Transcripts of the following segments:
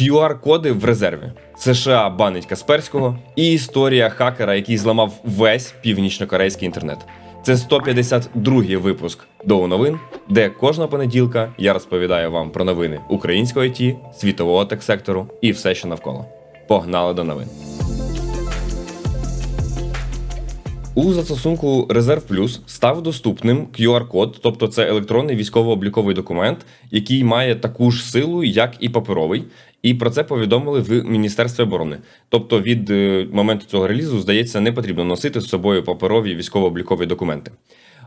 QR-коди в резерві. США банить Касперського і історія хакера, який зламав весь північно-корейський інтернет. Це 152-й випуск до новин, де кожного понеділка я розповідаю вам про новини українського ІТ, світового тек-сектору і все, що навколо. Погнали до новин. У застосунку Резерв Плюс став доступним QR-код, тобто це електронний військово-обліковий документ, який має таку ж силу, як і паперовий. І про це повідомили в Міністерстві оборони. Тобто, від е, моменту цього релізу, здається, не потрібно носити з собою паперові військово-облікові документи.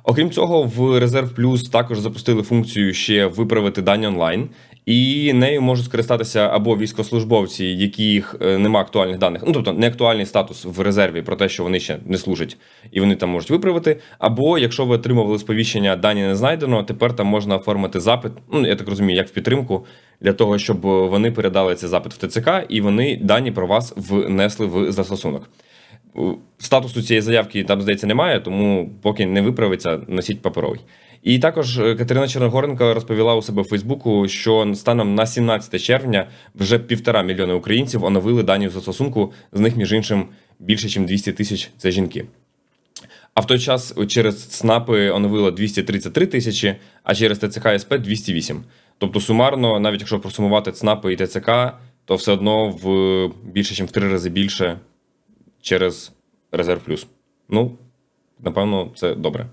Окрім цього, в Резерв Плюс також запустили функцію ще виправити дані онлайн, і нею можуть скористатися або військовослужбовці, яких е, нема актуальних даних, ну тобто не актуальний статус в резерві про те, що вони ще не служать, і вони там можуть виправити. Або якщо ви отримували сповіщення, дані не знайдено, тепер там можна оформити запит. Ну я так розумію, як в підтримку для того, щоб вони передали цей запит в ТЦК, і вони дані про вас внесли в застосунок. Статусу цієї заявки там, здається, немає, тому поки не виправиться, носіть паперовий. І також е, Катерина Черногоренко розповіла у себе в Фейсбуку, що станом на 17 червня вже півтора мільйони українців оновили дані в застосунку, з них, між іншим, більше, ніж 200 тисяч це жінки. А в той час через ЦНАПи оновило 233 тисячі, а через ТЦК СП 208. Тобто, сумарно, навіть якщо просумувати ЦНАПи і ТЦК, то все одно в більше, ніж в три рази більше через резерв плюс. Ну, напевно, це добре.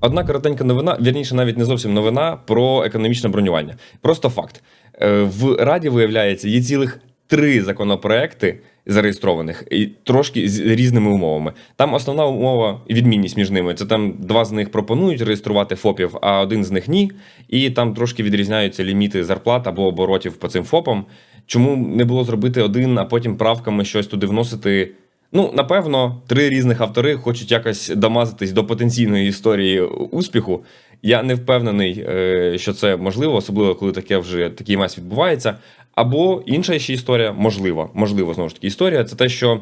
Одна коротенька новина, вірніше, навіть не зовсім новина про економічне бронювання. Просто факт. Е, В Раді, виявляється, є цілих три законопроекти зареєстрованих і трошки з різними умовами. Там основна умова і відмінність між ними. Це там два з них пропонують реєструвати ФОПів, а один з них ні. І там трошки відрізняються ліміти зарплат або оборотів по цим ФОПам. Чому не було зробити один, а потім правками щось туди вносити? Ну, напевно, три різних автори хочуть якось домазатись до потенційної історії успіху. Я не впевнений, е, що це можливо, особливо коли таке вже такий мас відбувається. Або інша ще історія, можливо, можливо, знову ж таки, історія це те, що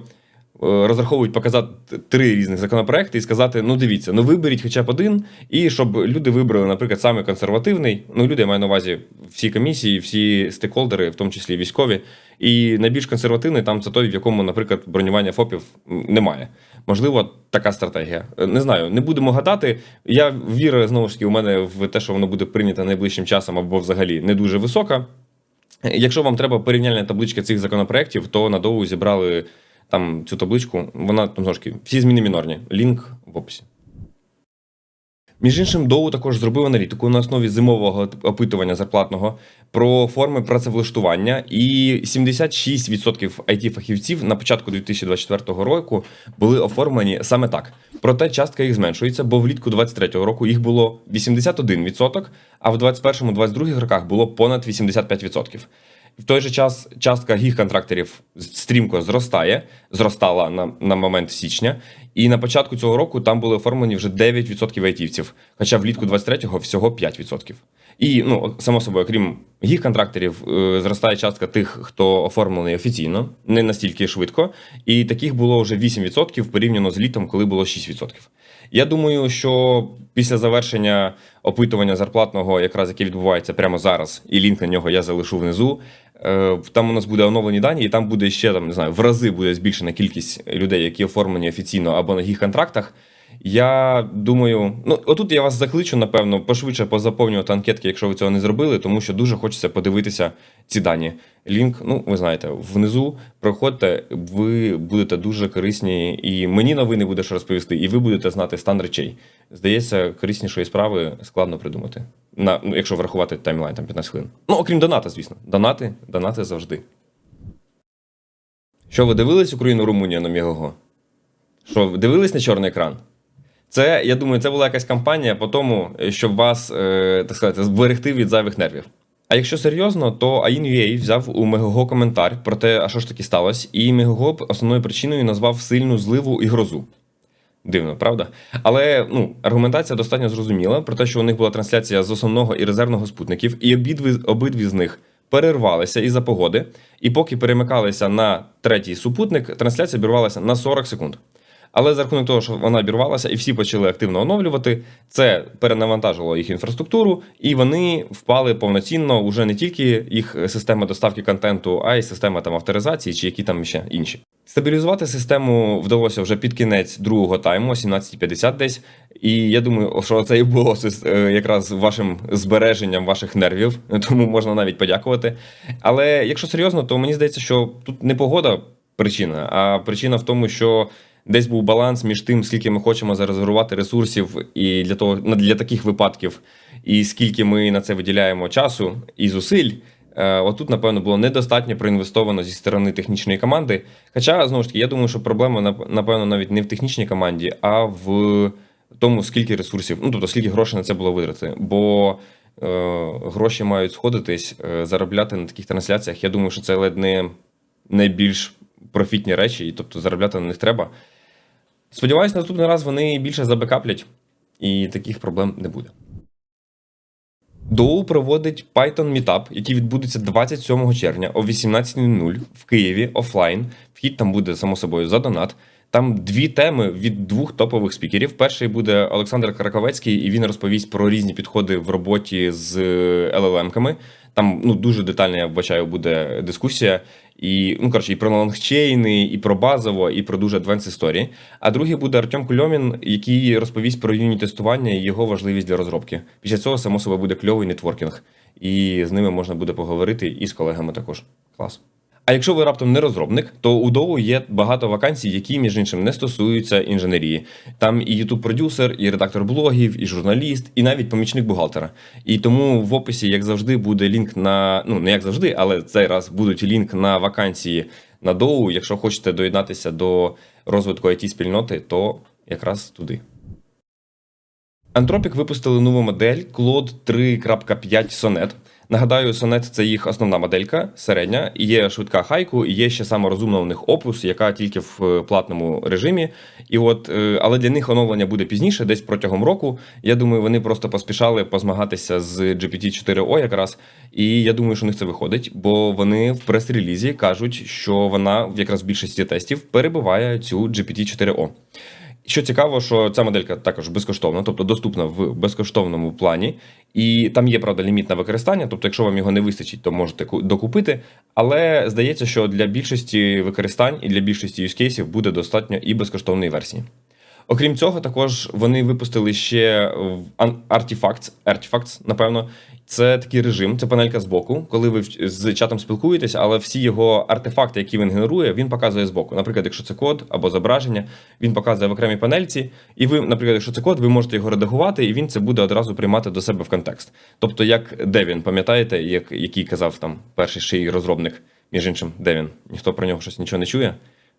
розраховують показати три різних законопроекти і сказати: ну дивіться, ну виберіть хоча б один, і щоб люди вибрали, наприклад, саме консервативний. Ну, люди я маю на увазі всі комісії, всі стейкхолдери, в тому числі військові. І найбільш консервативний там це той, в якому, наприклад, бронювання ФОПів немає. Можливо, така стратегія. Е, Не знаю, не будемо гадати. Я вірю знову ж таки у мене в те, що воно буде прийнято найближчим часом або взагалі не дуже висока. Якщо вам треба порівняльна табличка цих законопроєктів, то на доу зібрали там цю табличку. Вона там знову всі зміни мінорні. Лінк в описі. Між іншим, Доу також зробив аналітику на основі зимового опитування зарплатного про форми працевлаштування, і 76% it фахівців на початку 2024 року були оформлені саме так. Проте частка їх зменшується, бо влітку 2023 року їх було 81%, а в 2021-2022 роках було понад 85%. В той же час частка гіг-контракторів стрімко зростає, зростала на, на момент січня, і на початку цього року там були оформлені вже 9% айтівців, хоча влітку 23-го всього 5%. І ну само собою, окрім гіг-контракторів, е, зростає частка тих, хто оформлений офіційно, не настільки швидко, і таких було вже 8% порівняно з літом, коли було 6%. Я думаю, що після завершення опитування зарплатного, якраз яке відбувається прямо зараз, і лінк на нього я залишу внизу. Е, Там у нас буде оновлені дані, і там буде ще там не знаю, в рази буде збільшена кількість людей, які оформлені офіційно або на гіг-контрактах. Я думаю, ну отут я вас закличу, напевно, пошвидше позаповнювати анкетки, якщо ви цього не зробили, тому що дуже хочеться подивитися ці дані. Лінк, ну ви знаєте, внизу проходьте, ви будете дуже корисні, і мені новини буде розповісти, і ви будете знати стан речей. Здається, кориснішої справи складно придумати. На, ну, якщо врахувати таймлайн, там 15 хвилин. Ну, окрім доната, звісно. Донати, донати завжди. Що ви дивились Україну Румунія на Мігого? Що, дивились на чорний екран? Це, я думаю, це була якась кампанія по тому, щоб вас, е, так сказати, зберегти від зайвих нервів. А якщо серйозно, то AIN.ua взяв у Мегого коментар про те, а що ж таки сталося, і Мегого основною причиною назвав сильну зливу і грозу. Дивно, правда? Але ну, аргументація достатньо зрозуміла про те, що у них була трансляція з основного і резервного спутників, і обидві, обидві з них перервалися із-за погоди. І поки перемикалися на третій супутник, трансляція обірвалася на 40 секунд. Але за рахунок того, що вона обірвалася, і всі почали активно оновлювати, це перенавантажило їх інфраструктуру, і вони впали повноцінно уже не тільки їх система доставки контенту, а й система там авторизації чи які там ще інші. Стабілізувати систему вдалося вже під кінець другого тайму, о 17.50 десь. І я думаю, що це і було е, якраз вашим збереженням ваших нервів, тому можна навіть подякувати. Але якщо серйозно, то мені здається, що тут не погода причина, а причина в тому, що десь був баланс між тим, скільки ми хочемо зарезервувати ресурсів і для того для таких випадків, і скільки ми на це виділяємо часу і зусиль. Е, отут, напевно, було недостатньо проінвестовано зі сторони технічної команди. Хоча, знову ж таки, я думаю, що проблема, напевно, навіть не в технічній команді, а в тому, скільки ресурсів, ну тобто скільки грошей на це було витрати. Бо е, гроші мають сходитись, е, заробляти на таких трансляціях. Я думаю, що це ледь не найбільш профітні речі, і тобто заробляти на них треба. Сподіваюсь, наступний раз вони більше забекаплять, і таких проблем не буде. Доу проводить Python Meetup, який відбудеться 27 червня о 18.00 в Києві офлайн. Вхід там буде само собою за донат. Там дві теми від двох топових спікерів. Перший буде Олександр Караковецький, і він розповість про різні підходи в роботі з LLM-ками. Там ну дуже детально, я вбачаю, буде дискусія. І ну коротше, і про лонгчейни, і про базово, і про дуже адвенс історії. А другий буде Артем Кульомін, який розповість про юніт тестування і його важливість для розробки. Після цього само собою буде кльовий нетворкінг, і з ними можна буде поговорити і з колегами також. Клас. А якщо ви раптом не розробник, то у Доу є багато вакансій, які, між іншим, не стосуються інженерії. Там і youtube продюсер і редактор блогів, і журналіст, і навіть помічник бухгалтера. І тому в описі, як завжди, буде лінк на ну не як завжди, але цей раз будуть лінк на вакансії на Доу. Якщо хочете доєднатися до розвитку it спільноти, то якраз туди. Anthropic випустили нову модель Claude 3.5 Sonnet. Нагадаю, сонет це їх основна моделька, середня. Є швидка хайку, і є ще саморозумна у них опус, яка тільки в е, платному режимі. І от, е, Але для них оновлення буде пізніше, десь протягом року. Я думаю, вони просто поспішали позмагатися з GPT-4O якраз. І я думаю, що у них це виходить, бо вони в прес-релізі кажуть, що вона якраз в більшості тестів перебуває цю GPT-4O. Що цікаво, що ця моделька також безкоштовна, тобто доступна в безкоштовному плані, і там є правда ліміт на використання. Тобто, якщо вам його не вистачить, то можете докупити. Але здається, що для більшості використань і для більшості юзкейсів буде достатньо і безкоштовної версії. Окрім цього, також вони випустили ще Artifacts, Artifacts, напевно. Це такий режим, це панелька збоку, коли ви з чатом спілкуєтесь, але всі його артефакти, які він генерує, він показує збоку. Наприклад, якщо це код або зображення, він показує в окремій панельці, і ви, наприклад, якщо це код, ви можете його редагувати, і він це буде одразу приймати до себе в контекст. Тобто, як Девін, пам'ятаєте, як який казав там перший ще розробник, між іншим, Девін, ніхто про нього щось нічого не чує.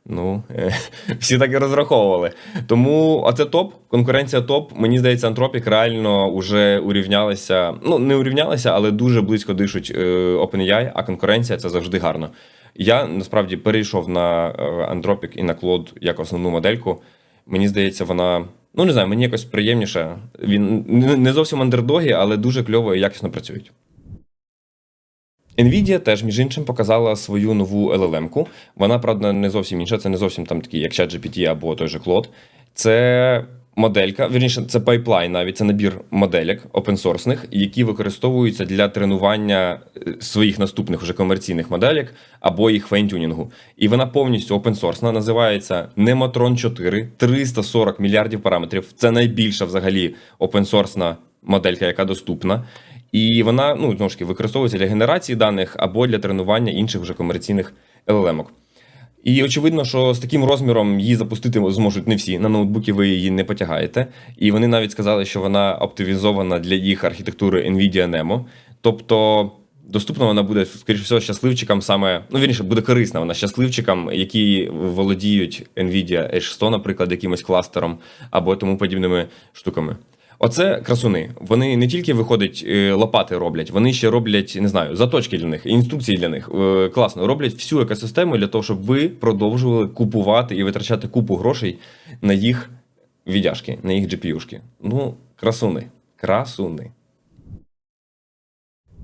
Ну, всі так і розраховували. Тому оце топ, конкуренція топ. Мені здається, Антропік реально вже урівнялися. Ну, не урівнялися, але дуже близько дишуть е, OpenAI, а конкуренція це завжди гарно. Я насправді перейшов на Антропік і на Claude як основну модельку. Мені здається, вона. Ну, не знаю, мені якось приємніше. Він не зовсім андердоги, але дуже кльово і якісно працюють. Nvidia теж, між іншим, показала свою нову LLM-ку. Вона, правда, не зовсім інша, це не зовсім там такі, як ChatGPT або той же Claude. Це моделька, вірніше, це пайплайн, навіть це набір моделек опенсорсних, які використовуються для тренування е, своїх наступних вже комерційних моделек або їх фейнтюнінгу. І вона повністю опенсорсна, називається Nematron 4, 340 мільярдів параметрів. Це найбільша взагалі опенсорсна моделька, яка доступна. І вона ну знову ж таки використовується для генерації даних або для тренування інших вже комерційних LLM-ок. І очевидно, що з таким розміром її запустити зможуть не всі. На ноутбуки ви її не потягаєте. І вони навіть сказали, що вона оптимізована для їх архітектури NVIDIA NEMO. Тобто доступна вона буде, скоріш всього, щасливчикам саме, ну вірніше, буде корисна вона щасливчикам, які володіють NVIDIA H100, наприклад, якимось кластером або тому подібними штуками. Оце красуни. Вони не тільки виходять е, лопати роблять, вони ще роблять, не знаю, заточки для них, інструкції для них. Е, класно, роблять всю екосистему для того, щоб ви продовжували купувати і витрачати купу грошей на їх віддяжки, на їх GPU-шки. Ну, красуни. Красуни.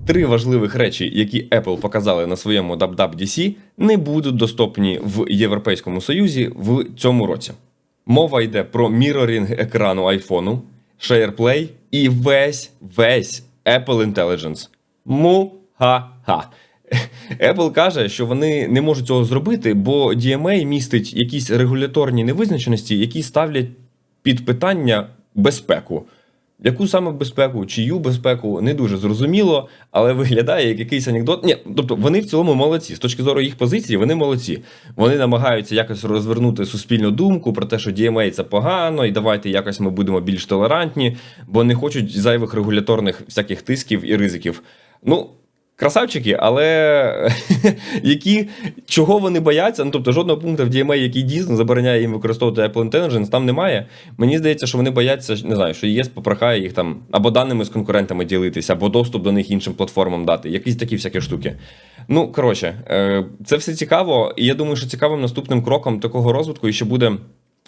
Три важливих речі, які Apple показали на своєму WWDC, не будуть доступні в Європейському Союзі в цьому році. Мова йде про мірорінг екрану айфону, SharePlay і весь весь Apple Intelligence. Му-ха-ха. Apple каже, що вони не можуть цього зробити, бо DMA містить якісь регуляторні невизначеності, які ставлять під питання безпеку. Яку саме безпеку, чию безпеку, не дуже зрозуміло, але виглядає як якийсь анекдот. Ні, тобто вони в цілому молодці. З точки зору їх позиції, вони молодці. Вони намагаються якось розвернути суспільну думку про те, що DMA це погано, і давайте якось ми будемо більш толерантні, бо не хочуть зайвих регуляторних всяких тисків і ризиків. Ну. Красавчики, але які чого вони бояться? Ну тобто жодного пункту в DMA, який дійсно забороняє їм використовувати Apple Intelligence, там немає. Мені здається, що вони бояться, не знаю, що ЄС попрохає їх там або даними з конкурентами ділитися, або доступ до них іншим платформам дати. Якісь такі всякі штуки. Ну коротше, е, це все цікаво, і я думаю, що цікавим наступним кроком такого розвитку ще буде,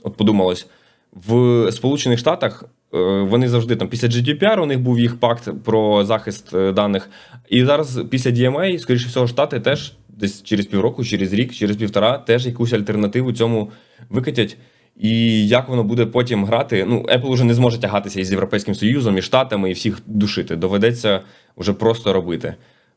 от подумалось, в Сполучених Штатах. е, Вони завжди там після GDPR у них був їх пакт про захист е, даних. І зараз після DMA, скоріше всього, Штати теж десь через півроку, через рік, через півтора теж якусь альтернативу цьому викатять. І як воно буде потім грати? Ну, Apple вже не зможе тягатися із Європейським Союзом, і Штатами, і всіх душити. Доведеться вже просто робити.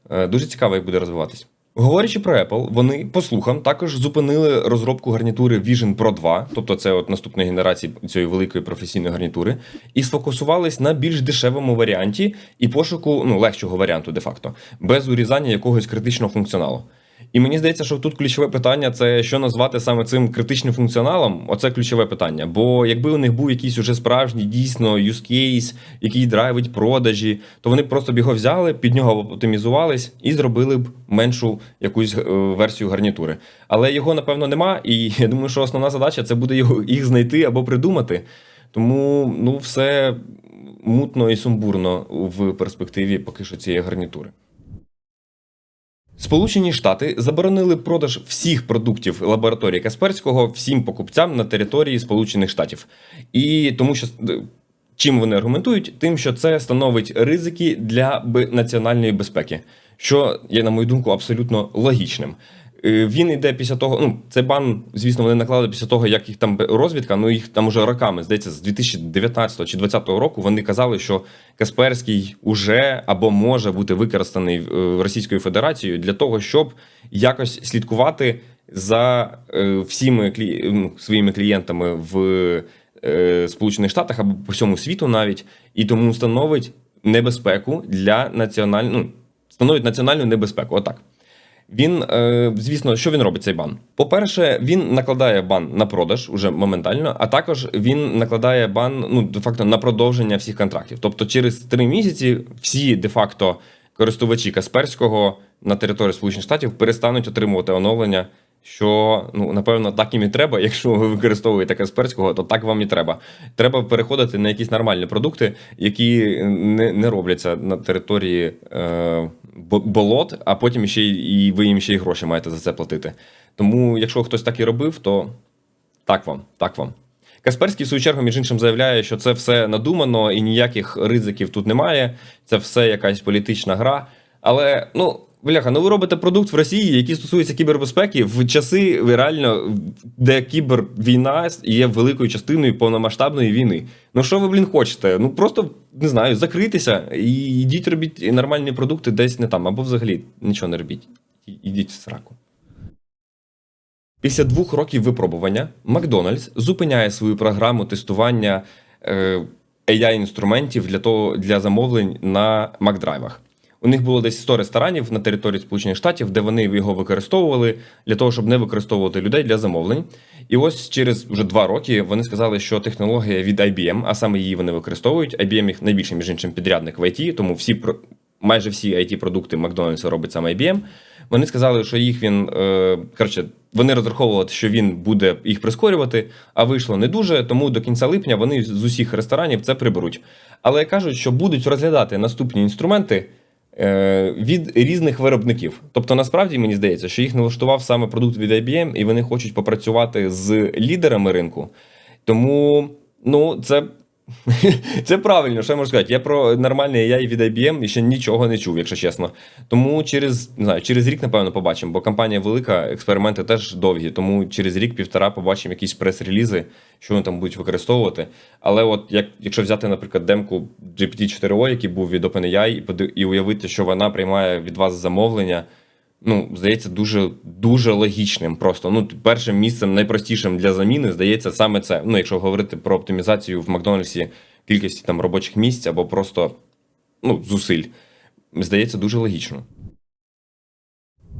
Е, Дуже цікаво, як буде розвиватись. Говорячи про Apple, вони по слухам також зупинили розробку гарнітури Vision Pro 2, тобто це от наступної генерації цієї великої професійної гарнітури, і сфокусувались на більш дешевому варіанті і пошуку ну легшого варіанту, де-факто, без урізання якогось критичного функціоналу. І мені здається, що тут ключове питання це що назвати саме цим критичним функціоналом. Оце ключове питання. Бо якби у них був якийсь уже справжній дійсно use case, який драйвить продажі, то вони просто б його взяли, під нього оптимізувались і зробили б меншу якусь е, версію гарнітури. Але його напевно нема, і я думаю, що основна задача це буде його їх знайти або придумати. Тому ну все мутно і сумбурно в перспективі поки що цієї гарнітури. Сполучені Штати заборонили продаж всіх продуктів лабораторії Касперського всім покупцям на території Сполучених Штатів. І тому що е, чим вони аргументують? Тим, що це становить ризики для національної безпеки, що є, на мою думку, абсолютно логічним. Е, Він йде після того. Ну, це бан, звісно, вони наклали після того, як їх там розвідка. Ну їх там уже роками, здається, з 2019 чи 2020 року вони казали, що Касперський уже або може бути використаний е, Російською Федерацією для того, щоб якось слідкувати за е, всіми клі... своїми клієнтами в Сполучених Штатах або по всьому світу навіть, і тому становить небезпеку для національної, ну, становить національну небезпеку. Отак. Він, е, звісно, що він робить цей бан? По-перше, він накладає бан на продаж уже моментально, а також він накладає бан ну, де-факто на продовження всіх контрактів. Тобто, через три місяці всі де-факто користувачі Касперського на території Сполучених Штатів перестануть отримувати оновлення. Що ну напевно так їм і треба. Якщо ви використовуєте Касперського, то так вам і треба. Треба переходити на якісь нормальні продукти, які не, не робляться на території е, болот, а потім ще і ви їм ще й гроші маєте за це платити. Тому, якщо хтось так і робив, то так вам, так вам. Касперський, в свою чергу, між іншим, заявляє, що це все надумано і ніяких ризиків тут немає. Це все якась політична гра. Але ну. Бляха, ну ви робите продукт в Росії, який стосується кібербезпеки в часи реально, де кібервійна є великою частиною повномасштабної війни. Ну що ви, блін, хочете? Ну просто не знаю, закритися і йдіть робіть нормальні продукти десь не там, або взагалі нічого не робіть. Йдіть в сраку. Після двох років випробування Макдональдс зупиняє свою програму тестування е, AI-інструментів для того для замовлень на Макдрайвах. У них було десь 100 ресторанів на території Сполучених Штатів, де вони його використовували для того, щоб не використовувати людей для замовлень. І ось через вже два роки вони сказали, що технологія від IBM, а саме її вони використовують. IBM їх найбільший, між іншим, підрядник в IT, тому всі майже всі it продукти Макдональдса робить саме IBM. Вони сказали, що їх він е, коротше, вони розраховували, що він буде їх прискорювати, а вийшло не дуже. Тому до кінця липня вони з усіх ресторанів це приберуть. Але кажуть, що будуть розглядати наступні інструменти від різних виробників. Тобто, насправді мені здається, що їх налаштував саме продукт від IBM, і вони хочуть попрацювати з лідерами ринку. Тому ну, це Це правильно, що я можу сказати. Я про нормальний AI від IBM ще нічого не чув, якщо чесно. Тому через не знаю, через рік, напевно, побачимо, бо компанія велика, експерименти теж довгі. Тому через рік-півтора побачимо якісь прес-релізи, що вони там будуть використовувати. Але от як, якщо взяти, наприклад, демку GPT-4o, який був від OpenAI, і, і уявити, що вона приймає від вас замовлення. Ну, здається, дуже дуже логічним. Просто ну, першим місцем, найпростішим для заміни, здається, саме це. Ну, якщо говорити про оптимізацію в Макдональдсі кількості там робочих місць або просто ну, зусиль, здається, дуже логічно.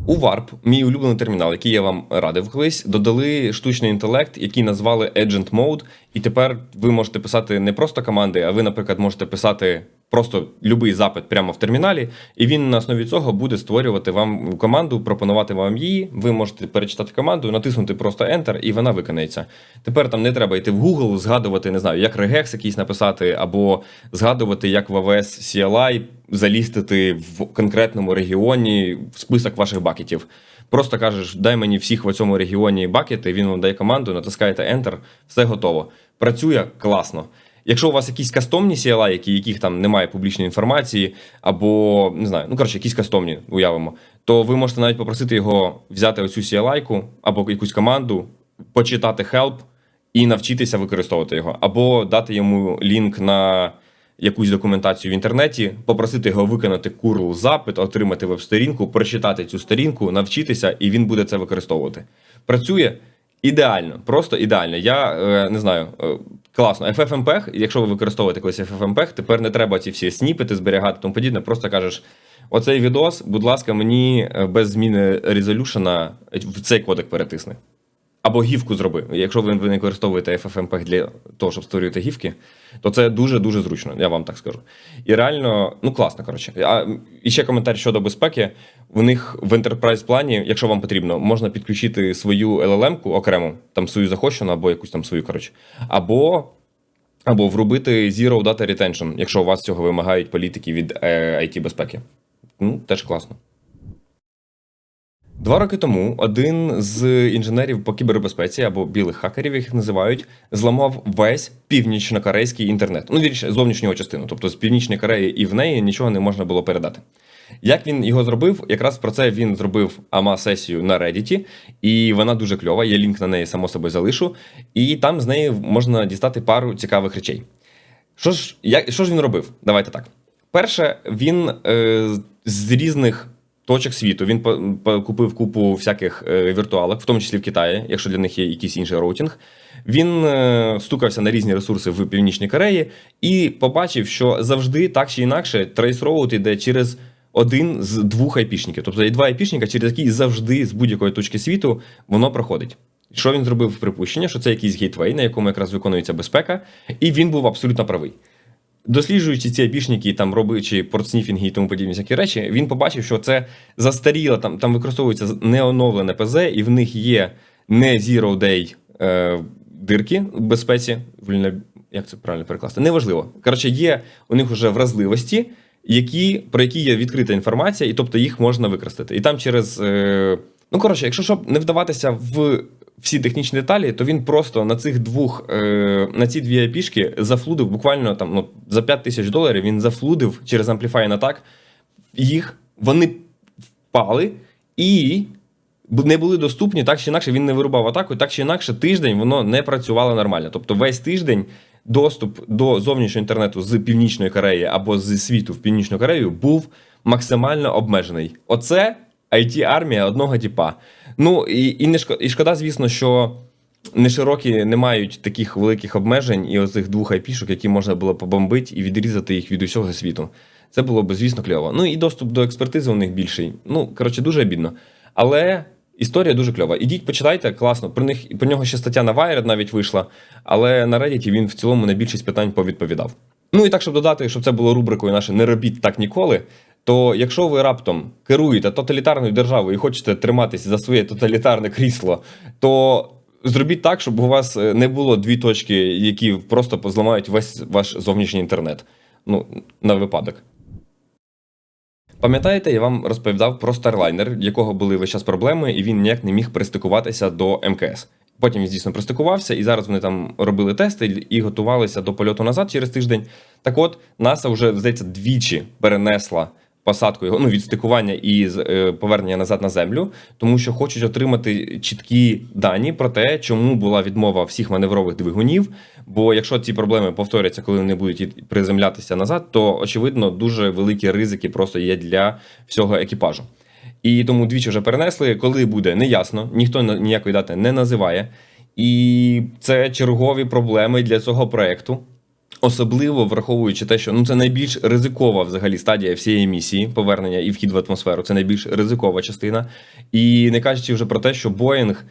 У Warp, мій улюблений термінал, який я вам радив колись, додали штучний інтелект, який назвали Agent Mode, і тепер ви можете писати не просто команди, а ви, наприклад, можете писати просто будь-який запит прямо в терміналі, і він на основі цього буде створювати вам команду, пропонувати вам її. Ви можете перечитати команду, натиснути просто Enter, і вона виконається. Тепер там не треба йти в Google, згадувати, не знаю, як регекс якийсь написати, або згадувати, як в AWS CLI залістити в конкретному регіоні в список ваших бакетів. Просто кажеш, дай мені всіх в цьому регіоні бакети, він вам дає команду, натискаєте Enter, все готово. Працює класно. Якщо у вас якісь кастомні CLI, які, яких там немає публічної інформації, або не знаю, ну коротше, якісь кастомні, уявимо, то ви можете навіть попросити його взяти оцю CLI-ку або якусь команду, почитати help і навчитися використовувати його, або дати йому лінк на якусь документацію в інтернеті, попросити його виконати курл запит, отримати веб-сторінку, прочитати цю сторінку, навчитися, і він буде це використовувати. Працює ідеально, просто ідеально. Я е, не знаю, е, класно. FFmpeg, якщо ви використовуєте колись FFmpeg, тепер не треба ці всі сніпети зберігати, тому подібне. Просто кажеш. Оцей відос, будь ласка, мені е, без зміни резолюшена в цей кодек перетисни. Або гівку зроби. Якщо ви не використовуєте FFmpeg для того, щоб створювати гівки, то це дуже-дуже зручно, я вам так скажу. І реально, ну класно, коротше. А і ще коментар щодо безпеки. У них в enterprise плані, якщо вам потрібно, можна підключити свою LLM-ку окремо, там свою захочену, або якусь там свою, коротше. Або. Або врубити Zero Data Retention, якщо у вас цього вимагають політики від е, it безпеки. Ну, теж класно. Два роки тому один з інженерів по кібербезпеці або білих хакерів, їх називають, зламав весь північно-корейський інтернет. Ну, вірніше, зовнішнього частину, тобто з північної Кореї і в неї нічого не можна було передати. Як він його зробив? Якраз про це він зробив ама сесію на Reddit, і вона дуже кльова. Я лінк на неї само собою залишу, і там з неї можна дістати пару цікавих речей. Що ж, як, що ж він робив? Давайте так. Перше, він е, з різних точок світу він купив купу всяких е, віртуалок, в тому числі в Китаї, якщо для них є якийсь інший роутинг. Він е, стукався на різні ресурси в Північній Кореї і побачив, що завжди так чи інакше трейс-роут йде через один з двох айпішників. Тобто є два айпішника, через які завжди з будь-якої точки світу воно проходить. Що він зробив припущення, що це якийсь гейтвей, на якому якраз виконується безпека, і він був абсолютно правий. Досліджуючи ці айпішники, там робичи портсніфінги і тому подібні всякі речі, він побачив, що це застаріло, там там використовується неоновлене ПЗ, і в них є не zero day е, дирки в безпеці. Як це правильно перекласти? Неважливо. Коротше, є у них вже вразливості, які, про які є відкрита інформація, і тобто їх можна використати. І там через. Е, ну, коротше, якщо щоб не вдаватися в всі технічні деталі, то він просто на цих двох, е, на ці дві апішки зафлудив буквально там ну, за 5 тисяч доларів. Він зафлудив через Amplify так. Їх вони впали і не були доступні так чи інакше. Він не вирубав атаку, так чи інакше тиждень воно не працювало нормально. Тобто весь тиждень. Доступ до зовнішнього інтернету з Північної Кореї або з світу в Північну Корею був максимально обмежений. Оце it армія одного типа. Ну і і не шкода, і шкода, звісно, що не широкі не мають таких великих обмежень і оцих двох айпішок, які можна було побомбити і відрізати їх від усього світу. Це було б, звісно, кльово. Ну і доступ до експертизи у них більший. Ну, коротше, дуже обідно. Але історія дуже кльова. Ідіть, почитайте, класно. Про них про нього ще стаття на Wired навіть вийшла, але на Reddit він в цілому на більшість питань повідповідав. Ну і так, щоб додати, щоб це було рубрикою наше не робіть так ніколи. То якщо ви раптом керуєте тоталітарною державою і хочете триматися за своє тоталітарне крісло, то зробіть так, щоб у вас не було дві точки, які просто позламають весь ваш зовнішній інтернет. Ну, на випадок. Пам'ятаєте, я вам розповідав про Starliner, в якого були весь час проблеми, і він ніяк не міг пристикуватися до МКС. Потім він дійсно пристикувався, і зараз вони там робили тести і готувалися до польоту назад через тиждень. Так от, НАСА вже здається двічі перенесла посадку його ну від стикування і е, повернення назад на землю, тому що хочуть отримати чіткі дані про те, чому була відмова всіх маневрових двигунів. Бо якщо ці проблеми повторяться, коли вони будуть приземлятися назад, то очевидно дуже великі ризики просто є для всього екіпажу. І тому двічі вже перенесли. Коли буде, неясно, ніхто ніякої дати не називає. І це чергові проблеми для цього проекту. Особливо враховуючи те, що ну це найбільш ризикова взагалі стадія всієї місії повернення і вхід в атмосферу. Це найбільш ризикова частина. І не кажучи вже про те, що Боїнг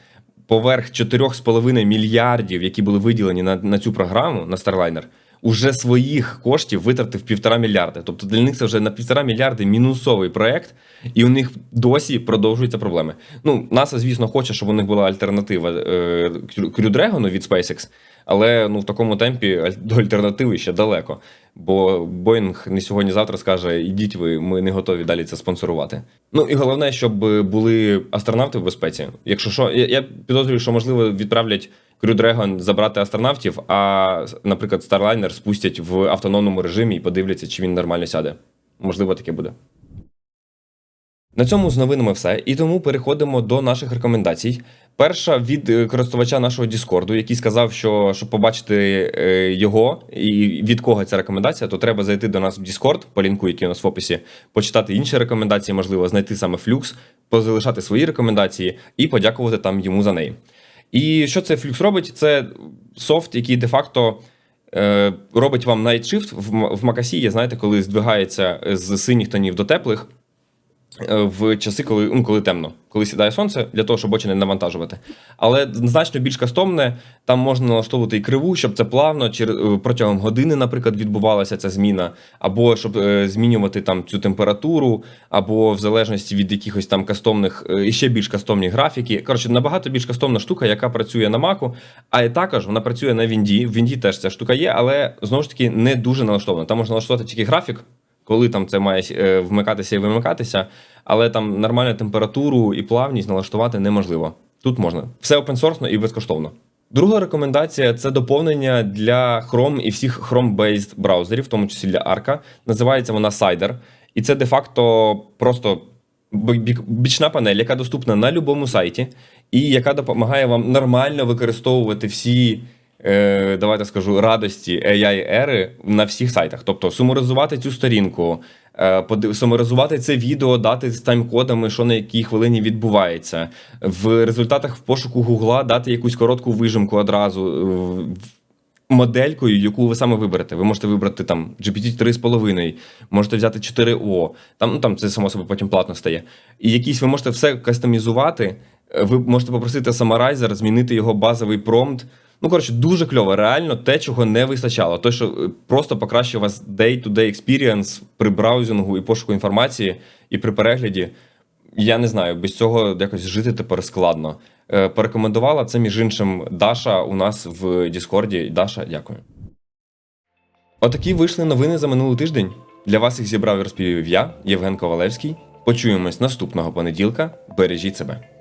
поверх 4,5 мільярдів, які були виділені на, на цю програму на Starliner, уже своїх коштів витратив півтора мільярди. Тобто для них це вже на півтора мільярди мінусовий проект, і у них досі продовжуються проблеми. Ну, НАСА, звісно, хоче, щоб у них була альтернатива е, Dragon від SpaceX, але ну в такому темпі до альтернативи ще далеко. Бо Боїнг не сьогодні-завтра скаже: ідіть ви, ми не готові далі це спонсорувати. Ну і головне, щоб були астронавти в безпеці. Якщо що, я, підозрюю, що можливо відправлять Crew Dragon забрати астронавтів, а, наприклад, Starliner спустять в автономному режимі і подивляться, чи він нормально сяде. Можливо, таке буде. На цьому з новинами все, і тому переходимо до наших рекомендацій. Перша від е, користувача нашого Діскорду, який сказав, що щоб побачити е, його і від кого ця рекомендація, то треба зайти до нас в Discord, по лінку, який у нас в описі, почитати інші рекомендації, можливо, знайти саме флюкс, позалишати свої рекомендації і подякувати там йому за неї. І що цей флюкс робить? Це софт, який де-факто е, робить вам Night Shift в, Макасі, знаєте, коли здвигається з синіх тонів до теплих в часи, коли, ну, коли темно, коли сідає сонце, для того, щоб очі не навантажувати. Але значно більш кастомне, там можна налаштовувати і криву, щоб це плавно чер- е, протягом години, наприклад, відбувалася ця зміна, або щоб е, змінювати там цю температуру, або в залежності від якихось там кастомних, е, і ще більш кастомні графіки. Коротше, набагато більш кастомна штука, яка працює на Маку, а і також вона працює на Вінді. В Вінді теж ця штука є, але знову ж таки не дуже налаштована. Там можна налаштувати тільки графік, коли там це має е, вмикатися і вимикатися, але там нормальну температуру і плавність налаштувати неможливо. Тут можна. Все опенсорсно і безкоштовно. Друга рекомендація це доповнення для Chrome і всіх Chrome-based браузерів, в тому числі для Arca. Називається вона Cider. І це де-факто просто бі- бі- бічна панель, яка доступна на будь-якому сайті, і яка допомагає вам нормально використовувати всі е, давайте скажу, радості AI-ери на всіх сайтах. Тобто сумаризувати цю сторінку, е, сумаризувати це відео, дати з тайм-кодами, що на якій хвилині відбувається. В результатах в пошуку Гугла дати якусь коротку вижимку одразу. е, Моделькою, яку ви саме виберете. Ви можете вибрати там GPT 3,5, можете взяти 4O, там, ну, там це само собі потім платно стає. І якісь ви можете все кастомізувати. Е, Ви можете попросити Summarizer, змінити його базовий промпт. Ну, коротше, дуже кльово. Реально те, чого не вистачало. Те, що е, просто покращує у вас day-to-day experience при браузингу і пошуку інформації, і при перегляді. Я не знаю, без цього якось жити тепер складно. Е, Порекомендувала це, між іншим, Даша у нас в Діскорді. Даша, дякую. Отакі вийшли новини за минулий тиждень. Для вас їх зібрав і розповів я, Євген Ковалевський. Почуємось наступного понеділка. Бережіть себе.